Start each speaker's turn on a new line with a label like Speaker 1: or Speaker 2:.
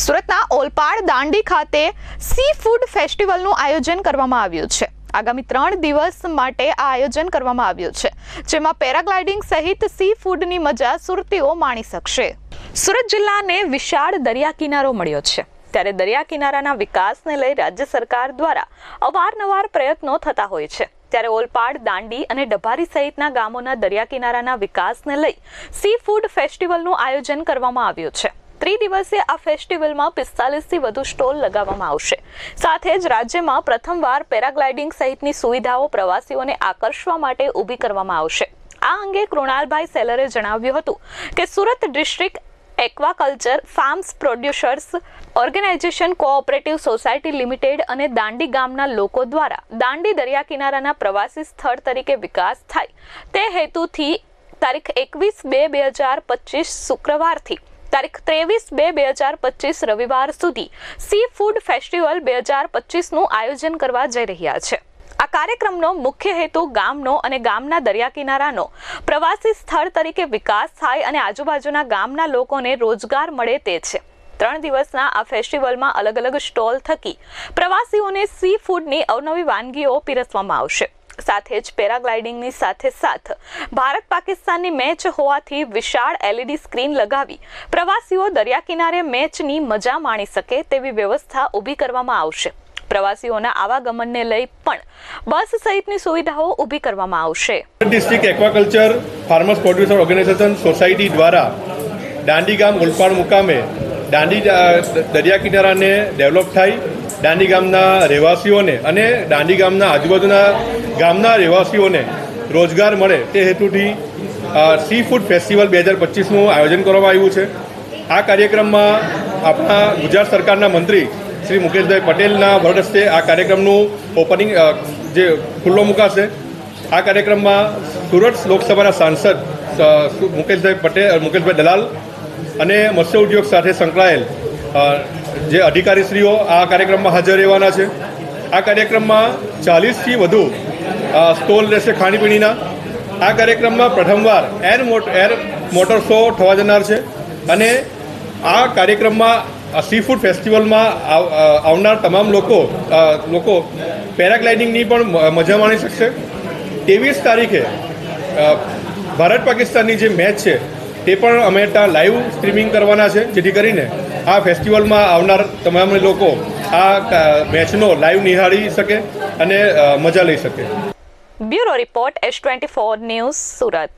Speaker 1: સુરતના ઓલપાડ દાંડી ખાતે C food ફેસ્ટિવલનું આયોજન કરવામાં આવ્યું છે. આગામી ત્રણ દિવસ માટે આ આયોજન કરવામાં આવ્યું છે, જેમાં પેરાગ્લાઇડિંગ સહિત સી ફૂડની મજા સુરતીઓ માણી શકશે. સુરત જિલ્લાને વિશાળ દરિયા કિનારો મળ્યો છે. ત્યારે દરિયા કિનારાના વિકાસને લઈ રાજ્ય સરકાર દ્વારા અવારનવાર પ્રયત્નો થતા હોય છે. ત્યારે ઓલપાડ, દાંડી અને ડભારી સહિતના ગામોના દરિયા કિનારાના વિકાસને લઈ સી ફૂડ ફેસ્ટિવલનું આયોજન કરવામાં આવ્યું છે. ત્રિદિવસીય આ ફેસ્ટિવલમાં પિસ્તાલીસથી વધુ સ્ટોલ લગાવવામાં આવશે. સાથે જ રાજ્યમાં પ્રથમવાર પેરાગ્લાઇડિંગ સહિતની સુવિધાઓ પ્રવાસીઓને આકર્ષવા માટે ઊભી કરવામાં આવશે. આ અંગે કૃણાલભાઈ સેલરે જણાવ્યું હતું કે Surat district aquaculture farms producers organisation cooperative society limited અને દાંડી ગામના લોકો દ્વારા દાંડી દરિયા કિનારાના પ્રવાસી સ્થળ તરીકે વિકાસ થાય તે હેતુથી તારીખ એકવીસ બે બે હજાર પચીસ શુક્રવારથી તારીખ ત્રેવીસ બે બે હજાર પચીસ રવિવાર સુધી સી ફૂડ ફેસ્ટિવલ બે હજાર પચીસનું આયોજન કરવા જઈ રહ્યા છે. આ કાર્યક્રમનો મુખ્ય હેતુ ગામનો અને ગામના દરિયા કિનારાનો પ્રવાસી સ્થળ તરીકે વિકાસ થાય અને આજુબાજુના ગામના લોકોને રોજગાર મળે તે છે. ત્રણ દિવસના આ ફેસ્ટિવલમાં અલગ અલગ સ્ટોલ થકી પ્રવાસીઓને સી ફૂડની અવનવી વાનગીઓ પીરસવામાં આવશે. સાથે જ પેરાગ્લાઇડિંગની સાથે સાથ. ભારત પાકિસ્તાનની મેચ હોવાથી વિશાળ એલઈડી સ્ક્રીન લગાવી પ્રવાસીઓ દરિયા કિનારે મેચની મજા માણી શકે તેવી વ્યવસ્થા ઊભી કરવામાં આવશે. પ્રવાસીઓના આવાગમનને લઈ પણ બસ સહિતની સુવિધાઓ ઊભી કરવામાં આવશે.
Speaker 2: District aquaculture farmers producer organisation society દ્વારા દાંડી ગામ ઓલપાડ મુકામે દાંડી દરિયા કિનારાને ડેવલપ થાય. દાંડી ગામના રહેવાસીઓને અને દાંડી ગામના આજુબાજુના ગામના રહેવાસીઓને રોજગાર મળે તે હેતુથી સી ફૂડ ફેસ્ટિવલ બે હજાર પચીસનું આયોજન કરવામાં આવ્યું છે. આ કાર્યક્રમમાં આપણા ગુજરાત સરકારના મંત્રી શ્રી મુકેશભાઈ પટેલના વરદ આ કાર્યક્રમનું ઓપનિંગ જે ખુલ્લો મુકાશે. આ કાર્યક્રમમાં સુરત લોકસભાના સાંસદ મુકેશભાઈ પટેલ મુકેશભાઈ દલાલ અને મત્સ્ય ઉદ્યોગ સાથે સંકળાયેલ જે અધિકારીશ્રીઓ આ કાર્યક્રમમાં હાજર રહેવાના છે. આ કાર્યક્રમમાં ચાલીસથી વધુ સ્ટોલ રહેશે ખાણીપીણીના. આ કાર્યક્રમમાં પ્રથમવાર એર મોટ, એર મોટર શો થવા જનાર છે અને આ કાર્યક્રમમાં સી ફૂડ ફેસ્ટિવલમાં આવનાર તમામ લોકો લોકો પેરાગ્લાઇડિંગની પણ મજા માણી શકશે. ત્રેવીસ તારીખે ભારત પાકિસ્તાનની જે મેચ છે તે પણ અમે ત્યાં લાઈવ સ્ટ્રીમિંગ કરવાના છે, જેથી કરીને આ ફેસ્ટિવલમાં આવનાર તમામ લોકો આ મેચનો લાઈવ નિહાળી શકે અને મજા લઈ શકે.
Speaker 1: Bureau report S twenty four news Surat.